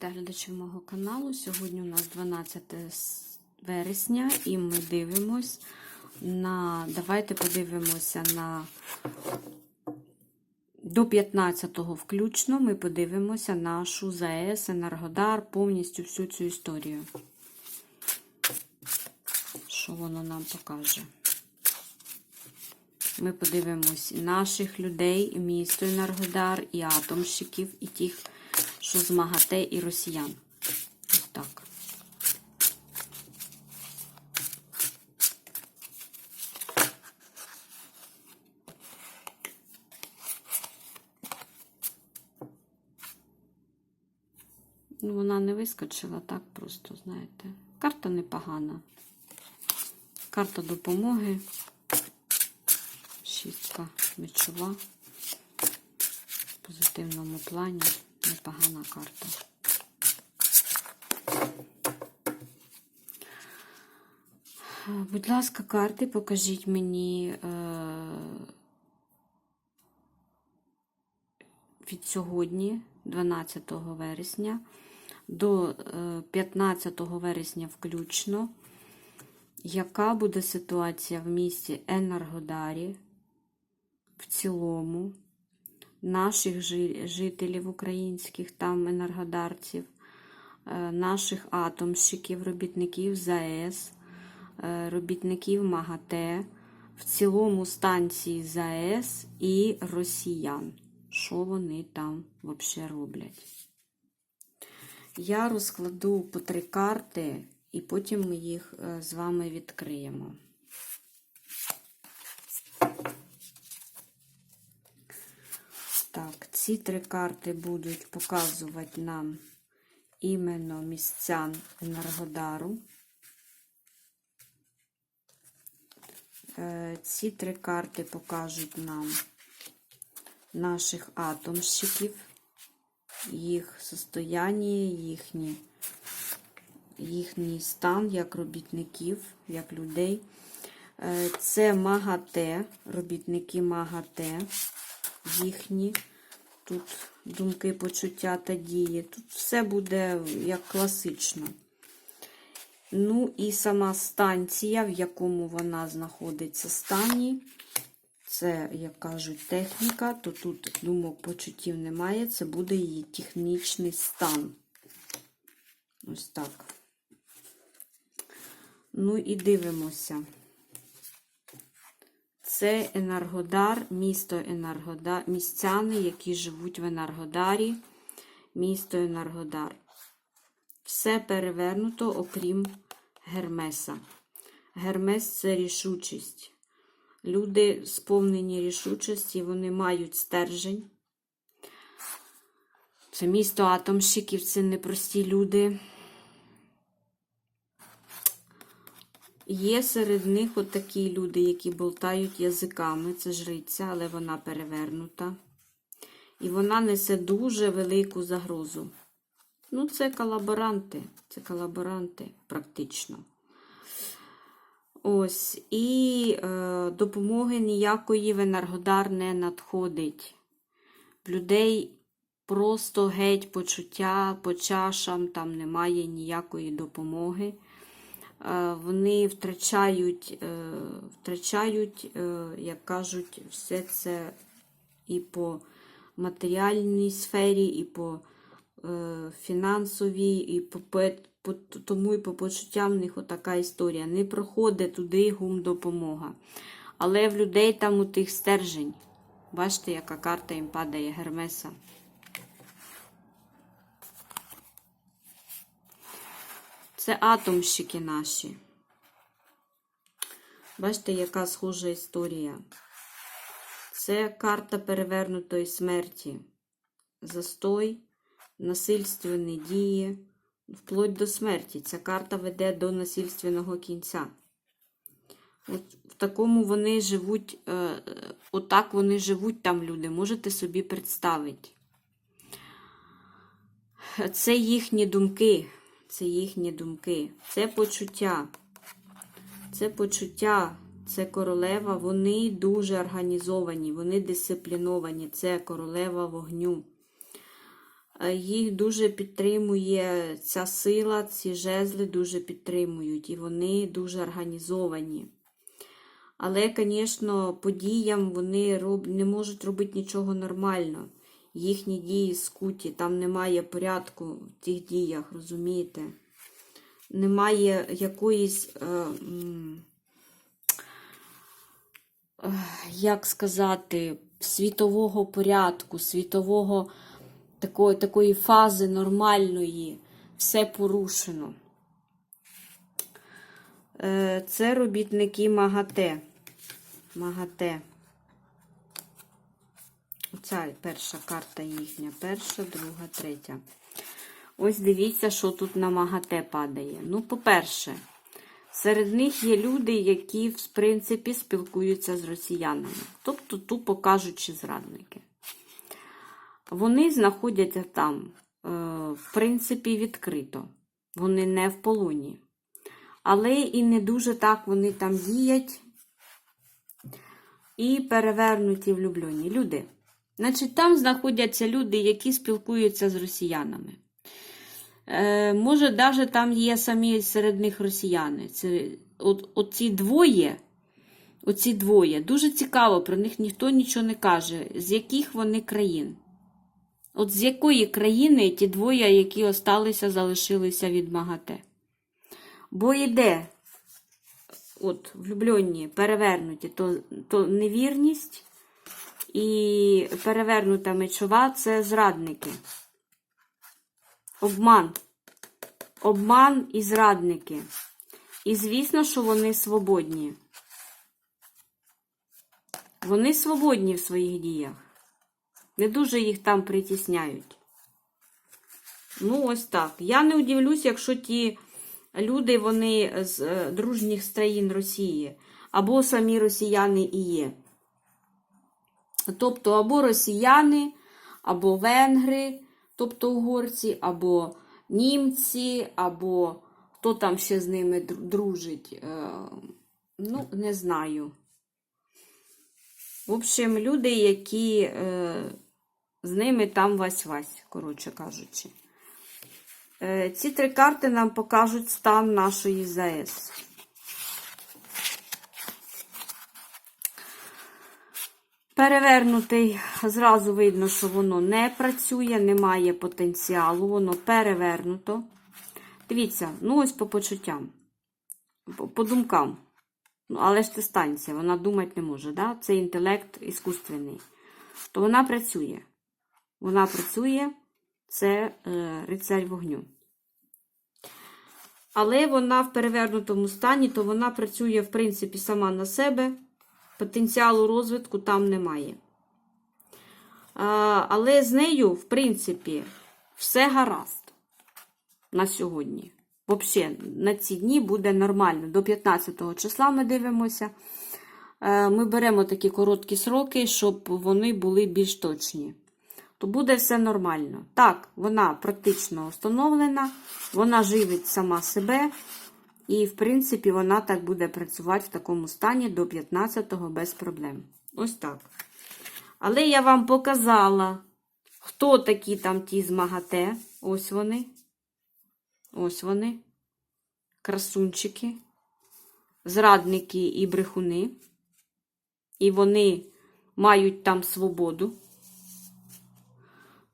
Вітаю глядачів мого каналу. Сьогодні у нас 12 вересня і ми дивимось на. Давайте подивимося на до 15-го включно. Ми подивимося нашу ЗАЕС, Енергодар, повністю всю цю історію. Що воно нам покаже? Ми подивимось і наших людей, і місто Енергодар, і атомщиків, і тих, що з МАГАТЕ, і росіян. Так. Ну, вона не вискочила так просто, знаєте. Карта непогана. Карта допомоги. Шістка мечова. В позитивному плані. Непогана карта. Будь ласка, карти, покажіть мені е, від сьогодні, 12 вересня, до е, 15 вересня включно, яка буде ситуація в місті Енергодарі в цілому, наших жителів українських, там енергодарців, е, наших атомщиків, робітників ЗАЕС, е, робітників МАГАТЕ, в цілому станції ЗАЕС і росіян. Що вони там взагалі роблять? Я розкладу по три карти, і потім ми їх е, з вами відкриємо. Так, ці три карти будуть показувати нам іменно місцян Енергодару. Е, Ці три карти покажуть нам наших атомщиків, їх состояння, їхні, їхній стан як робітників, як людей. Е, Це МАГАТЕ, робітники МАГАТЕ, їхні. Тут думки, почуття та дії. Тут все буде як класично. Ну і сама станція, в якому вона знаходиться стані. Це, як кажуть, техніка, то тут думок почуттів немає. Це буде її технічний стан. Ось так. Ну і дивимося. Це Енергодар, місто Енергодар, містяни, які живуть в Енергодарі, місто Енергодар. Все перевернуто, окрім Гермеса. Гермес це рішучість. Люди сповнені рішучості, вони мають стержень. Це місто атомщиків, це непрості люди. Є серед них от такі люди, які болтають язиками. Це жриця, але вона перевернута. І вона несе дуже велику загрозу. Ну, це колаборанти. Це колаборанти, практично. Ось. І е, допомоги ніякої в Енергодар не надходить. В людей просто геть почуття по чашам, там немає ніякої допомоги. Вони втрачають, е, втрачають, е, як кажуть, все це і по матеріальній сфері, і по е, фінансовій, і по, по тому і по почуттям в них отака історія. Не проходить туди гум допомога. Але в людей там у тих стержень. Бачите, яка карта їм падає Гермеса. Це атомщики наші. Бачите, яка схожа історія. Це карта перевернутої смерті. Застой, насильственні дії, вплоть до смерті. Ця карта веде до насильственного кінця. От в такому вони живуть, е, отак вони живуть там люди. Можете собі представити. Це їхні думки. Це їхні думки. Це почуття. Це почуття, це королева. Вони дуже організовані, вони дисципліновані. Це королева вогню. е, їх дуже підтримує ця сила, ці жезли дуже підтримують, і вони дуже організовані. Але, звісно, подіям вони не можуть робити нічого нормально. Їхні дії скуті, там немає порядку в тих діях, розумієте? Немає якоїсь, е, е, як сказати, світового порядку, світового такої, такої фази нормальної. Все порушено. Е, Це робітники МАГАТЕ. МАГАТЕ. Оця перша карта їхня. Перша, друга, третя. Ось дивіться, що тут на МАГАТЕ падає. Ну, по-перше, серед них є люди, які, в принципі, спілкуються з росіянами. Тобто, тупо кажучи, зрадники. Вони знаходяться там, е, в принципі, відкрито. Вони не в полоні. Але і не дуже так вони там діять. І перевернуті влюблені люди. Значить, там знаходяться люди, які спілкуються з росіянами. Е, може, навіть там є самі серед них росіяни. Це, от, оці двоє, оці двоє, дуже цікаво, про них ніхто нічого не каже, з яких вони країн. От з якої країни ті двоє, які осталися, залишилися від МАГАТЕ. Бо йде, от, влюблені, перевернуті, то, то невірність і перевернута мечова це зрадники. Обман. Обман і зрадники. І звісно, що вони свободні. Вони свободні в своїх діях. Не дуже їх там притісняють. Ну, ось так. Я не удивлюсь, якщо ті люди, вони з е, дружніх країн Росії, або самі росіяни і є. Тобто, або росіяни, або венгри, тобто угорці, або німці, або хто там ще з ними дружить. Е, Ну, не знаю. В общем, люди, які е, з ними там вась-вась, коротше кажучи. Е, ці три карти нам покажуть стан нашої ЗАЕС. Перевернутий, зразу видно, що воно не працює, немає потенціалу, воно перевернуто. Дивіться, ну ось по почуттям, по, по думкам. Ну, але ж це станція, вона думати не може, да? це інтелект іскусственний. То вона працює. Вона працює, це е, рицарь вогню. Але вона в перевернутому стані, то вона працює, в принципі, сама на себе. Потенціалу розвитку там немає. Але з нею, в принципі, все гаразд на сьогодні. Взагалі, на ці дні буде нормально. До 15 числа ми дивимося. Е, Ми беремо такі короткі сроки, щоб вони були більш точні. То буде все нормально. Так, вона практично встановлена, вона живить сама себе. І, в принципі, вона так буде працювати в такому стані до 15-го без проблем. Ось так. Але я вам показала, хто такі там ті з МАГАТЕ. Ось вони. Ось вони. Красунчики, зрадники і брехуни. І вони мають там свободу.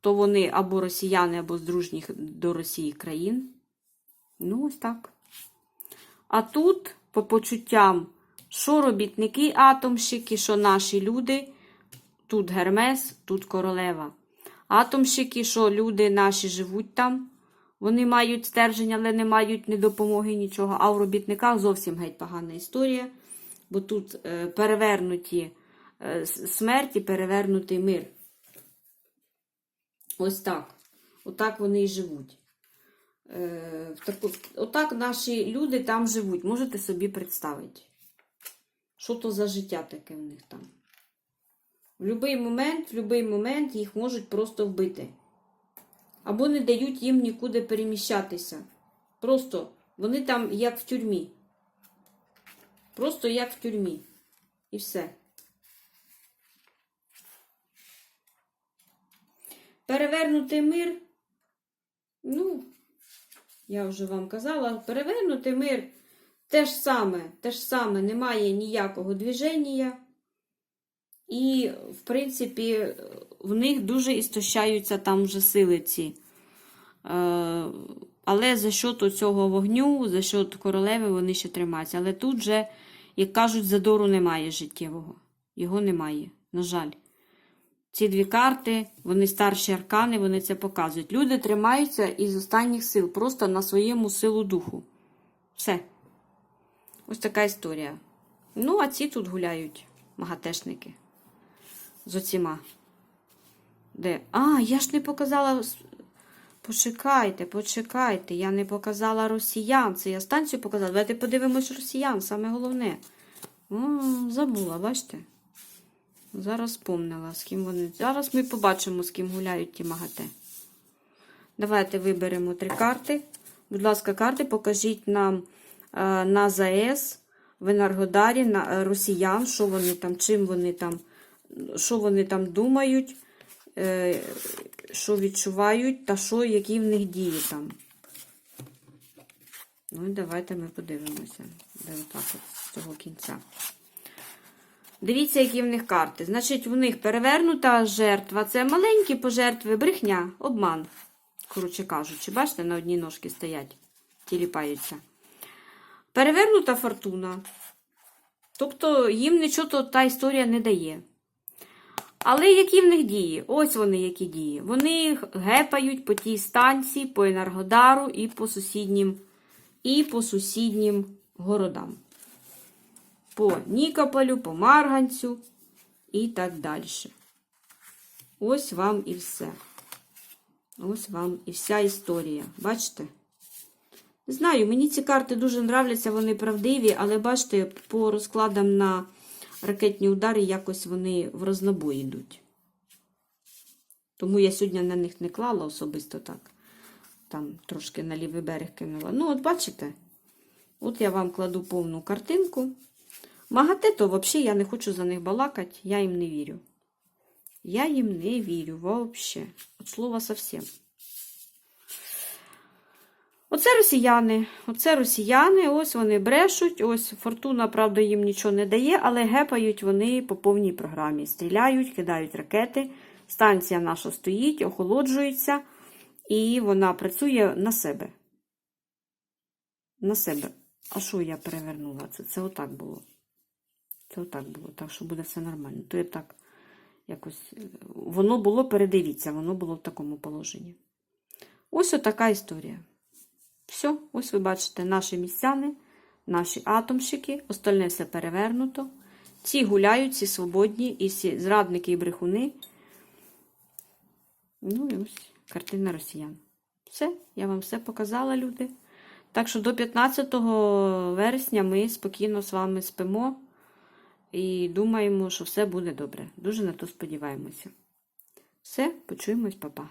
То вони або росіяни, або з дружніх до Росії країн. Ну, ось так. А тут, по почуттям, що робітники атомщики, що наші люди, тут Гермес, тут королева. Атомщики, що люди наші живуть там, вони мають стержень, але не мають ні допомоги, нічого. А у робітниках зовсім геть погана історія, бо тут е, перевернуті е, с- смерть і перевернутий мир. Ось так. Отак вони і живуть. Е, отак наші люди там живуть. Можете собі представити, що то за життя таке в них там. В будь-який момент, в будь-який момент їх можуть просто вбити. Або не дають їм нікуди переміщатися. Просто вони там як в тюрмі. Просто як в тюрмі. І все. Перевернутий мир Ну, я вже вам казала, перевернути мир те ж саме, те ж саме, немає ніякого движення. І, в принципі, в них дуже істощаються там вже сили ці. Е, але за счет цього вогню, за счет королеви вони ще тримаються. Але тут же, як кажуть, задору немає життєвого. Його немає, на жаль. Ці дві карти, вони старші аркани, вони це показують. Люди тримаються із останніх сил, просто на своєму силу духу. Все. Ось така історія. Ну, а ці тут гуляють, магатешники. З оціма. Де? А, я ж не показала. Почекайте, почекайте. Я не показала росіян. Це я станцію показала. Давайте подивимось росіян, саме головне. О, забула, бачите? Зараз спомнила, з ким вони. Зараз ми побачимо, з ким гуляють ті магате. Давайте виберемо три карти. Будь ласка, карти, покажіть нам е, на ЗАЕС, в Енергодарі, на е, росіян, що вони там, чим вони там, що вони там думають, е, що відчувають, та що, які в них дії там. Ну і давайте ми подивимося. Де отак от з цього кінця. Дивіться, які в них карти. Значить, в них перевернута жертва. Це маленькі пожертви, брехня, обман. Коротше кажучи, бачите, на одній ножці стоять, тіліпаються. Перевернута фортуна. Тобто їм нічого та історія не дає. Але які в них дії? Ось вони які дії. Вони гепають по тій станції, по Енергодару і по сусіднім, і по сусіднім городам по Нікополю, по Марганцю і так далі. Ось вам і все. Ось вам і вся історія. Бачите? Знаю, мені ці карти дуже нравляться, вони правдиві, але бачите, по розкладам на ракетні удари якось вони в рознобой йдуть. Тому я сьогодні на них не клала особисто так. Там трошки на лівий берег кинула. Ну, от бачите, от я вам кладу повну картинку. Магате, то взагалі я не хочу за них балакати, я їм не вірю. Я їм не вірю взагалі. От слова совсем. Оце росіяни. Оце росіяни, ось вони брешуть. Ось фортуна, правда, їм нічого не дає, але гепають вони по повній програмі. Стріляють, кидають ракети. Станція наша стоїть, охолоджується, і вона працює на себе. На себе. А що я перевернула? Це, це отак було. Це отак було, так що буде все нормально. То я так якось. е, Воно було, передивіться, воно було в такому положенні. Ось отака історія. Все, ось ви бачите, наші містяни, наші атомщики, остальне все перевернуто. Ці гуляють, ці свободні, і всі зрадники і брехуни. Ну і ось картина росіян. Все, я вам все показала, люди. Так що до 15 вересня ми спокійно з вами спимо і думаємо, що все буде добре. Дуже на то сподіваємося. Все, почуємось, папа.